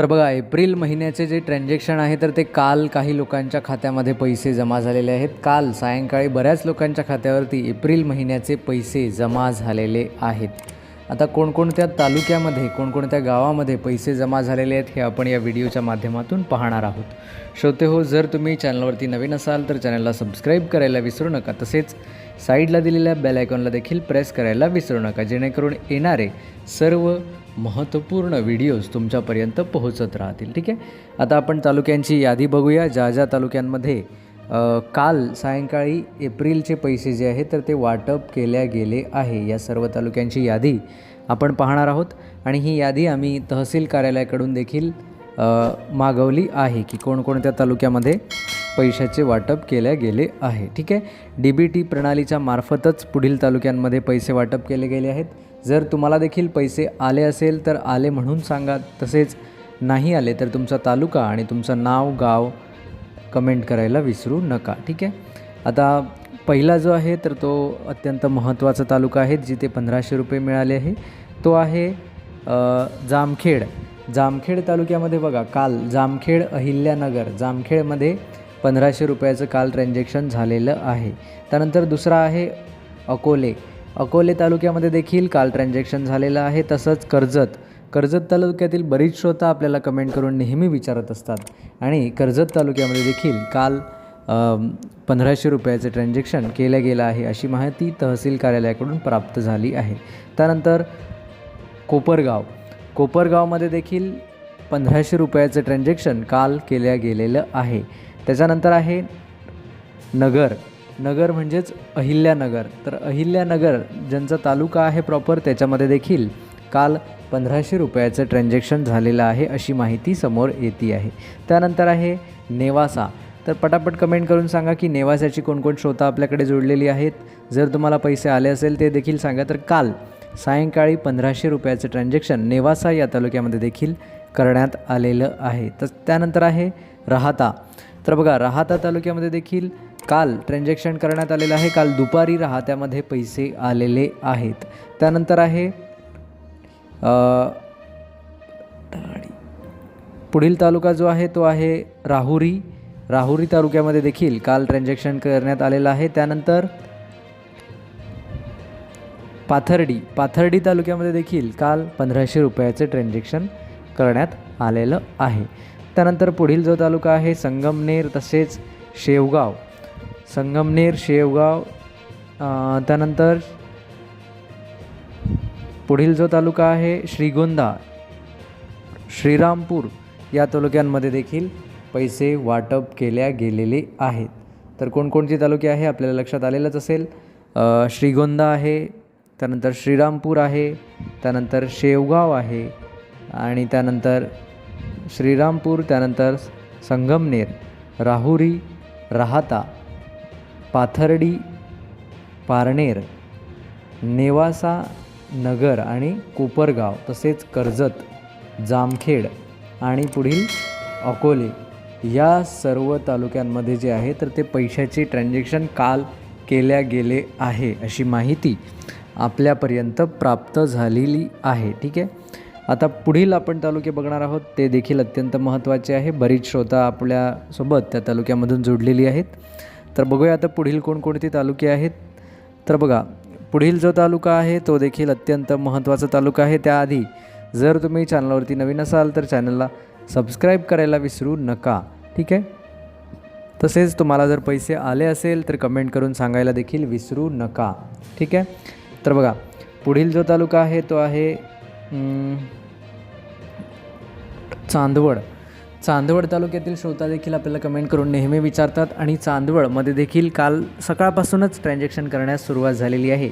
तर बघा एप्रिल महिन्याचे जे ट्रान्झॅक्शन आहे तर ते काल काही लोकांच्या खात्यामध्ये पैसे जमा झालेले आहेत. काल सायंकाळी बऱ्याच लोकांच्या खात्यावरती एप्रिल महिन्याचे पैसे जमा झालेले आहेत. आता कोणकोणत्या तालुक्यामध्ये कोणकोणत्या गावामध्ये पैसे जमा झालेले आहेत हे आपण या व्हिडिओच्या माध्यमातून पाहणार आहोत. श्रोते हो जर तुम्ही चॅनलवरती नवीन असाल तर चॅनलला सबस्क्राईब करायला विसरू नका. तसेच साईडला दिलेल्या बेल आयकॉनला देखील प्रेस करायला विसरू नका जेणेकरून येणारे सर्व महत्त्वपूर्ण व्हिडिओज तुमच्यापर्यंत पोहोचत राहतील ठीक आहे? आता आपण तालुक्यांची यादी बघूया. ज्या ज्या तालुक्यांमध्ये काल सायंकाळी एप्रिलचे पैसे जे आहेत तर ते वाटप केल्या गेले आहे. या सर्व तालुक्यांची यादी आपण पाहणार आहोत. आणि ही यादी आम्ही तहसील कार्यालयाकडून देखील मागवली आहे की कोणकोणत्या तालुक्यामध्ये पैशाचे वाटप केले गेले आहे ठीक आहे? डी बी टी प्रणालीच्या मार्फतच पुढील तालुक्यांमध्ये पैसे वाटप केले गेले आहेत. जर तुम्हाला देखील पैसे आले असेल तर आले म्हणून सांगा. तसेच नाही आले तर तुमचा तालुका आणि तुमचं नाव गाव कमेंट करायला विसरू नका. ठीक आहे? आता पहिला जो आहे तर तो अत्यंत महत्त्वाचा तालुका आहे जिथे पंधराशे रुपये मिळाले आहे. तो आहे जामखेड. जामखेड तालुक्यामध्ये बघा काल जामखेड अहिल्यानगर जामखेडमध्ये पंधराशे रुपयाचं काल ट्रान्झॅक्शन झालेलं आहे. त्यानंतर दुसरा आहे अकोले. अकोले तालुक्यामध्ये देखील काल ट्रान्झॅक्शन झालेलं आहे. तसंच कर्जत कर्जत तालुक्यातील बरीच श्रोता आपल्याला कमेंट करून नेहमी विचारत असतात. आणि कर्जत तालुक्यामध्ये देखील काल पंधराशे रुपयाचं ट्रान्झॅक्शन केलं गेलं आहे अशी माहिती तहसील कार्यालयाकडून प्राप्त झाली आहे. त्यानंतर कोपरगाव कोपरगावमध्ये देखील पंधराशे रुपयाचं ट्रान्झॅक्शन काल केल्या गेलेलं आहे. त्याच्यानंतर आहे नगर नगर म्हणजेच अहिल्यानगर. तर अहिल्यानगर ज्यांचा तालुका आहे प्रॉपर त्याच्यामध्ये देखील काल पंधराशे रुपयाचं ट्रान्झॅक्शन झालेलं आहे अशी माहिती समोर येते आहे. त्यानंतर आहे नेवासा. तर पटापट कमेंट करून सांगा की नेवासाची कोणकोण श्रोता आपल्याकडे जोडलेली आहेत? जर तुम्हाला पैसे आले असेल ते देखील सांगा. तर काल सायंकाळी पंधराशे रुपयाचं ट्रान्झॅक्शन नेवासा या तालुक्यामध्ये देखील करण्यात आलेलं आहे. तर त्यानंतर आहे राहता. तर बघा राहाता तालुक्यामध्ये देखील काल ट्रान्झॅक्शन करण्यात आलेलं आहे. काल दुपारी राहात्यामध्ये पैसे आलेले आहेत. त्यानंतर आहे पुढील तालुका जो आहे तो आहे राहुरी. राहुरी तालुक्यामध्ये देखील काल ट्रान्झॅक्शन करण्यात आलेलं आहे. त्यानंतर पाथर्डी. पाथर्डी तालुक्यामध्ये देखील काल पंधराशे रुपयाचे ट्रान्झॅक्शन करण्यात आलेलं आहे. त्यानंतर पुढील जो तालुका आहे संगमनेर तसेच शेवगाव. संगमनेर शेवगाव त्यानंतर पुढील जो तालुका आहे श्रीगोंदा श्रीरामपूर या तालुक्यांमध्ये देखील पैसे वाटप केल्या गेलेले आहेत. तर कोणकोणते तालुके आहे आपल्याला लक्षात आलेलंच असेल. श्रीगोंदा आहे त्यानंतर श्रीरामपूर आहे त्यानंतर शेवगाव आहे आणि त्यानंतर श्रीरामपूर त्यानंतर संगमनेर राहुरी राहता पाथर्डी पारनेर नेवासा नगर आणि कोपरगाव तसेच कर्जत जामखेड आणि पुढील अकोले या सर्व तालुक्यांमध्ये जे आहे तर ते पैशाचे ट्रान्झॅक्शन काल केल्या गेले आहे अशी माहिती आपल्यापर्यंत प्राप्त झालेली आहे. ठीक आहे? आता पुढील आपण तालुके बघणार आहोत ते देखील अत्यंत महत्त्वाचे आहे. बरीच श्रोता आपल्यासोबत त्या तालुक्यामधून जोडलेली आहेत. तर बघूया आता पुढील कोणकोणते तालुके आहेत. तर बघा पुढील जो तालुका आहे तो देखील अत्यंत महत्त्वाचा तालुका आहे. त्याआधी जर तुम्ही चॅनलवरती नवीन असाल तर चॅनलला सबस्क्राईब करायला विसरू नका. ठीक आहे? तसेच तुम्हाला जर पैसे आले असेल तर कमेंट करून सांगायला देखील विसरू नका. ठीक आहे? तर बघा पुढील जो तालुका आहे तो आहे चांदवड. चांदवड तालुक्यातील श्रोता देखील आपल्याला कमेंट करून नेहमी विचारतात आणि चांदवडमध्ये देखील काल सकाळपासूनच ट्रान्झॅक्शन करण्यास सुरुवात झालेली आहे.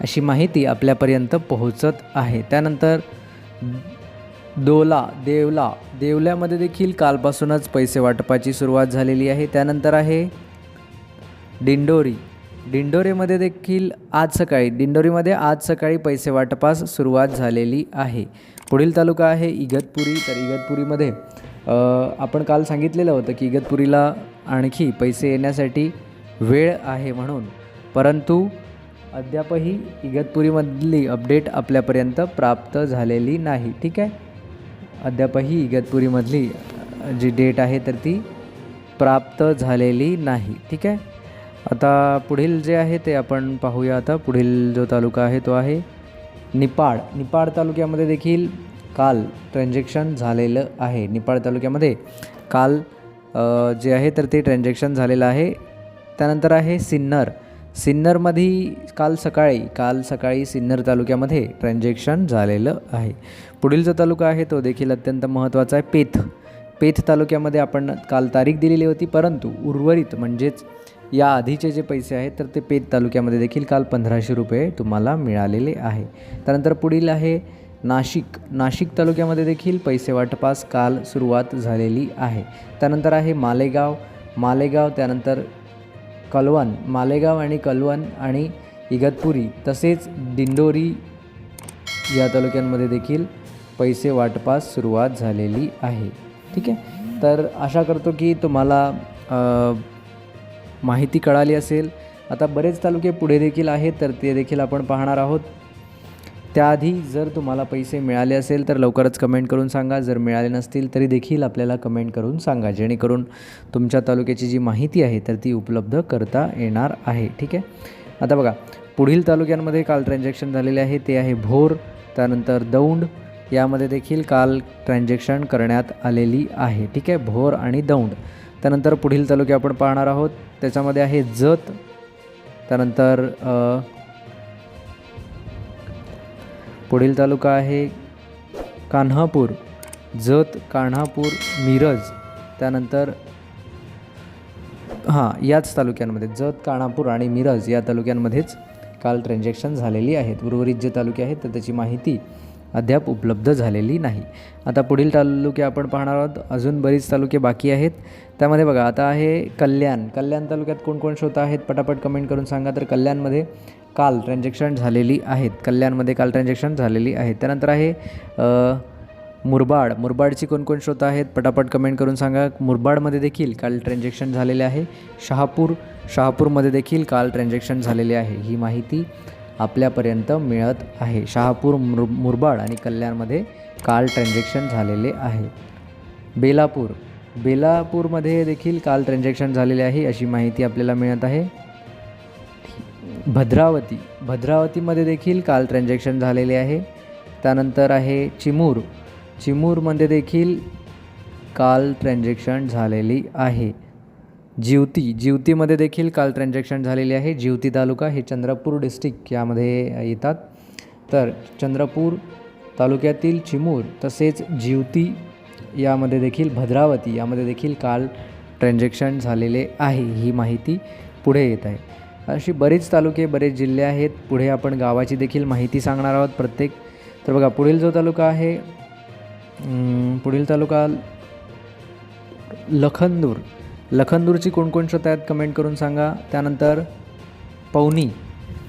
अशी माहिती आपल्यापर्यंत पोहोचत आहे. त्यानंतर दोला देवला देवल्यामध्ये देखील कालपासूनच पैसे वाटपाची सुरुवात झालेली आहे. त्यानंतर आहे दिंडोरी दिंडोरीमध्ये देखील आज सकाळी दिंडोरीमध्ये आज सकाळी पैसे वाटपास सुरुवात झालेली आहे. पुढील तालुका आहे इगतपुरी. तर इगतपुरीमध्ये आपण काल सांगितलेलं होतं की इगतपुरीला आणखी पैसे येण्यासाठी वेळ आहे म्हणून. परंतु अद्यापही इगतपुरीमधली अपडेट आपल्यापर्यंत प्राप्त झालेली नाही. ठीक आहे? अद्यापही इगतपुरीमधली जी डेट आहे तर ती प्राप्त झालेली नाही. ठीक आहे? आता पुढील जे आहे ते आपण पाहूया. आता पुढील जो तालुका आहे तो आहे निपाड. निपाड तालुक्यामध्ये देखील काल ट्रान्झॅक्शन झालेलं आहे. निपाड तालुक्यामध्ये काल जे आहे तर ते ट्रान्झॅक्शन झालेलं आहे. त्यानंतर आहे सिन्नर. सिन्नरमध्ये काल सकाळी काल सकाळी सिन्नर तालुक्यामध्ये ट्रान्झॅक्शन झालेलं आहे. पुढील जो तालुका आहे तो देखील अत्यंत महत्त्वाचा आहे पेथ. पेथ तालुक्यामध्ये आपण काल तारीख दिलेली होती परंतु उर्वरित म्हणजेच या आधीचे जे पैसे आहेत तर ते पेठ तालुक्यामध्ये देखील काल पंधराशे रुपये तुम्हाला मिळालेले आहे. त्यानंतर पुढील आहे नाशिक. नाशिक तालुक्यामध्ये देखील पैसे वाटपास काल सुरुवात झालेली आहे. त्यानंतर आहे मालेगाव. मालेगाव त्यानंतर कलवण. मालेगाव आणि कलवण आणि इगतपुरी तसेच दिंडोरी या तालुक्यांमध्ये देखील पैसे वाटपास सुरुवात झालेली आहे. ठीक आहे? तर आशा करतो की तुम्हाला माहिती कळाली असेल. आता बरेच तालुके पुढे देखील आहेत तर ते देखील आपण पाहणार आहोत. त्याआधी जर तुम्हाला पैसे मिळाले असेल तर लवकरच कमेंट करून सांगा. जर मिळाले नसतील तरी देखील आपल्याला कमेंट करून सांगा. जेणेकरून तुमच्या तालुक्याची जी माहिती आहे तर ती उपलब्ध करता येणार आहे. ठीक आहे? आता बघा पुढील तालुक्यांमध्ये काल ट्रान्झॅक्शन झालेले आहे. ते आहे भोर त्यानंतर दौंड. यामध्ये देखील काल ट्रान्झॅक्शन करण्यात आलेली आहे. ठीक आहे? भोर आणि दौंड. त्यानंतर पुढील तालुके आपण पाहणार आहोत. त्याच्यामध्ये आहे जत. त्यानंतर पुढील तालुका आहे कान्हापूर. जत कान्हापूर मिरज त्यानंतर हां याच तालुक्यांमध्ये जत कान्हापूर आणि मिरज या तालुक्यांमध्येच काल ट्रान्झॅक्शन झालेली आहेत. उर्वरित जे तालुके आहेत तर त्याची माहिती अद्याप उपलब्ध झालेली नाही. आता पुढील तालुके आपण पाहणार आहोत. अजून बरीच तालुके बाकी आहेत. त्यामध्ये बघा आता आहे कल्याण. कल्याण तालुक्यात कोणकोण श्रोता आहेत? पटापट कमेंट करून सांगा. तर कल्याणमध्ये काल ट्रान्झॅक्शन झालेली आहेत कल्याणमध्ये काल ट्रान्झॅक्शन झालेली आहेत. त्यानंतर आहे मुरबाड. मुरबाडची कोणकोण श्रोत आहेत पटापट कमेंट करून सांगा. मुरबाडमध्ये देखील काल ट्रान्झॅक्शन झालेले आहे. शहापूर शहापूरमध्ये देखील काल ट्रान्झॅक्शन झालेले आहे. ही माहिती आपल्यापर्यंत मिळत आहे. शहापूर मुर मुरबाड आणि कल्याणमध्ये काल ट्रान्झॅक्शन झालेले आहे. बेलापूर. बेलापूरमध्ये देखील काल ट्रान्झॅक्शन झालेले आहे अशी माहिती आपल्याला मिळत आहे. भद्रावती. भद्रावतीमध्ये देखील काल ट्रान्झॅक्शन झालेले आहे. त्यानंतर आहे चिमूर. चिमूरमध्ये देखील काल ट्रान्झॅक्शन झालेली आहे. जिवती. जिवतीमध्ये देखील काल ट्रान्झॅक्शन झालेली आहे. जिवती तालुका हे चंद्रपूर डिस्ट्रिक्ट यामध्ये येतात. तर चंद्रपूर तालुक्यातील चिमूर तसेच जिवती यामध्ये देखील भद्रावती यामध्ये देखील काल ट्रान्झॅक्शन झालेले आहे. ही माहिती पुढे येत आहे. अशी बरेच तालुके बरेच जिल्हे आहेत. पुढे आपण गावाची देखील माहिती सांगणार आहोत प्रत्येक. तर बघा पुढील जो तालुका आहे पुढील तालुका लखनदूर. लखनदूरची कोणकोण आहेत कमेंट करून सांगा. त्यानंतर पवनी.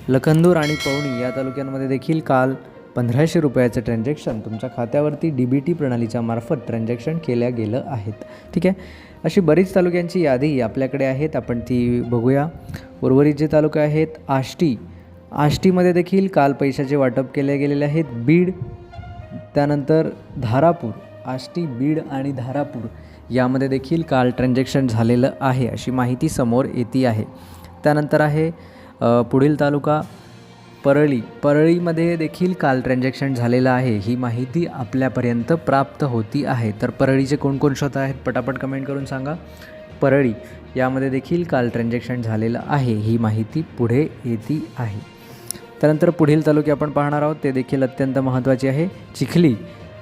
लखनदूर आणि पवनी या तालुक्यांमध्ये देखील काल पंधराशे रुपयाचं ट्रान्झॅक्शन तुमच्या खात्यावरती डी बी टी प्रणालीच्या मार्फत ट्रान्झॅक्शन केल्या गेलं आहेत. ठीक आहे? अशी बरीच तालुक्यांची यादी आपल्याकडे आहेत. आपण ती बघूया. उर्वरित जे तालुके आहेत आष्टी. आष्टीमध्ये देखील काल पैशाचे वाटप केले गेलेले आहेत. बीड त्यानंतर धारापूर. आष्टी बीड आणि धारापूर यामध्ये देखील काल ट्रान्झॅक्शन झालेलं आहे अशी माहिती समोर येते आहे. त्यानंतर आहे पुढील तालुका परळी. परळीमध्ये देखील काल ट्रान्झॅक्शन झालेलं आहे. ही माहिती आपल्यापर्यंत प्राप्त होती आहे. तर परळीचे कोणकोण श्रोत आहेत? पटापट कमेंट करून सांगा. परळी यामध्ये देखील काल ट्रान्झॅक्शन झालेलं आहे. ही माहिती पुढे येते आहे. त्यानंतर पुढील तालुके आपण पाहणार आहोत. ते देखील अत्यंत महत्त्वाचे आहे. चिखली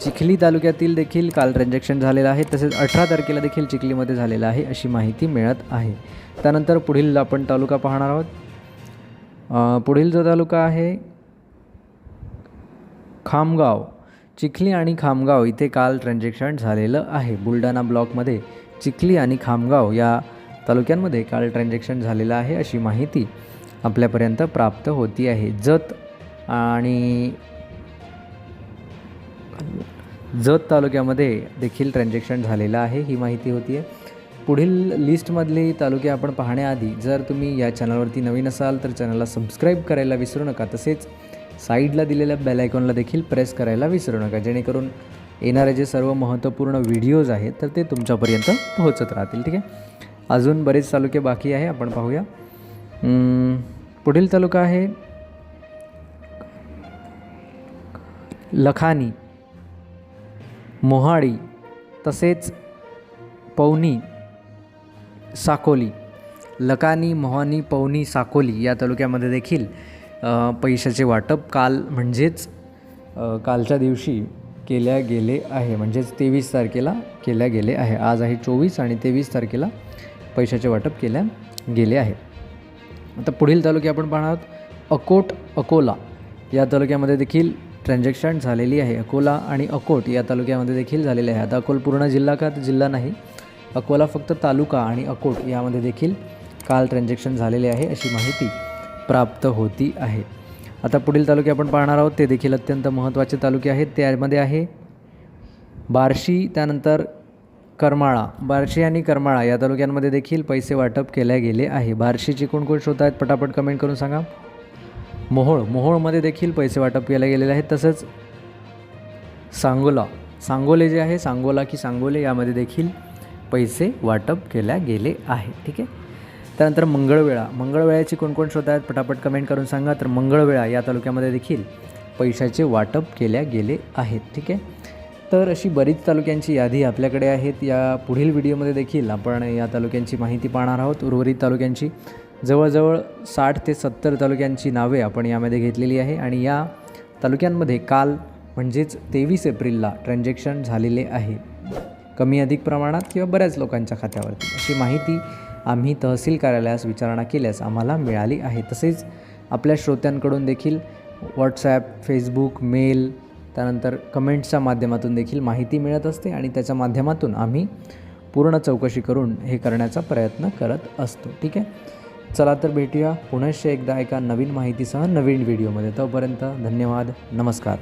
चिखली तालुक्यातील देखील काल ट्रान्झॅक्शन झालेलं आहे. तसेच अठरा तारखेला देखील चिखलीमध्ये झालेलं आहे अशी माहिती मिळत आहे. त्यानंतर पुढील आपण तालुका पाहणार आहोत. पुढील जो तालुका आहे खामगाव. चिखली आणि खामगाव इथे काल ट्रान्झॅक्शन झालेलं आहे. बुलढाणा ब्लॉकमध्ये चिखली आणि खामगाव या तालुक्यांमध्ये काल ट्रान्झॅक्शन झालेलं आहे अशी माहिती आपल्यापर्यंत प्राप्त होती आहे. जत आणि जत तालुक्यामध्ये देखील ट्रान्झॅक्शन झालेलं आहे ही माहिती होती आहे. पुढील लिस्टमधले तालुके आपण पाहण्याआधी जर तुम्ही या चॅनलवरती नवीन असाल तर चॅनलला सबस्क्राईब करायला विसरू नका. तसेच साईडला दिलेल्या बेल आयकॉनला देखील प्रेस करायला विसरू नका. जेणेकरून येणारे जे सर्व महत्त्वपूर्ण व्हिडिओज आहेत तर ते तुमच्यापर्यंत पोहोचत राहतील. ठीक आहे? अजून बरेच तालुके बाकी आहे आपण पाहूया. पुढील तालुका आहे लखानी मोहाडी तसेच पवनी साकोली. लकानी मोहानी पवनी साकोली या तालुक्यामध्ये देखील पैशाचे वाटप काल म्हणजेच कालच्या दिवशी केल्या गेले आहे. म्हणजेच तेवीस तारखेला केल्या गेले आहे. आज आहे चोवीस आणि तेवीस तारखेला पैशाचे वाटप केल्या गेले आहे. आता पुढील तालुके आपण पाहणार आहोत. अकोट अकोला या तालुक्यामध्ये देखील ट्रान्झॅक्शन झालेली आहे. अकोला आणि अकोट या तालुक्यामध्ये देखील झालेले आहे. आता अकोल पूर्ण जिल्हा का तर जिल्हा नाही अकोला फक्त तालुका आणि अकोट यामध्ये देखील काल ट्रान्झॅक्शन झालेले आहे अशी माहिती प्राप्त होती आहे. आता पुढील तालुके आपण पाहणार आहोत ते देखील अत्यंत महत्त्वाचे तालुके आहेत. त्यामध्ये आहे बार्शी त्यानंतर करमाळा. बार्शी आणि करमाळा या तालुक्यांमध्ये देखील पैसे वाटप केले गेले आहे. बार्शीचे कोण कोण श्रोत आहेत पटापट कमेंट करून सांगा. मोहोळ. मोहोळमध्ये देखील पैसे वाटप केले गेलेले आहेत. तसंच सांगोला. सांगोले जे आहे सांगोला की सांगोले यामध्ये देखील पैसे वाटप केल्या गेले आहे. ठीक आहे? त्यानंतर मंगळवेळा. मंगळवेळ्याची कोणकोण कोण आहेत? पटापट कमेंट करून सांगा. तर मंगळवेळा या तालुक्यामध्ये देखील पैशाचे वाटप केल्या गेले आहेत. ठीक आहे? तर अशी बरीच तालुक्यांची यादी आपल्याकडे आहेत. या पुढील व्हिडिओमध्ये देखील आपण या तालुक्यांची माहिती पाहणार आहोत. उर्वरित तालुक्यांची जवळजवळ साठ ते सत्तर तालुक्यांची नावे आपण यामध्ये घेतलेली आहे. आणि या तालुक्यांमध्ये काल म्हणजेच तेवीस एप्रिलला ट्रान्झॅक्शन झालेले आहे. कमी अधिक प्रमाणात किंवा बऱ्याच लोकांच्या खात्यावरती. अशी माहिती आम्ही तहसील कार्यालयास विचारणा केल्यास आम्हाला मिळाली आहे. तसेच आपल्या श्रोत्यांकडून देखील व्हॉट्सॲप फेसबुक मेल त्यानंतर कमेंट्सच्या माध्यमातून देखील माहिती मिळत असते आणि त्याच्या माध्यमातून आम्ही पूर्ण चौकशी करून हे करण्याचा प्रयत्न करत असतो. ठीक आहे? चला तर भेटूया पुनश्च एकदा एका नवीन माहितीसह नवीन व्हिडिओमध्ये. तोपर्यंत धन्यवाद. नमस्कार.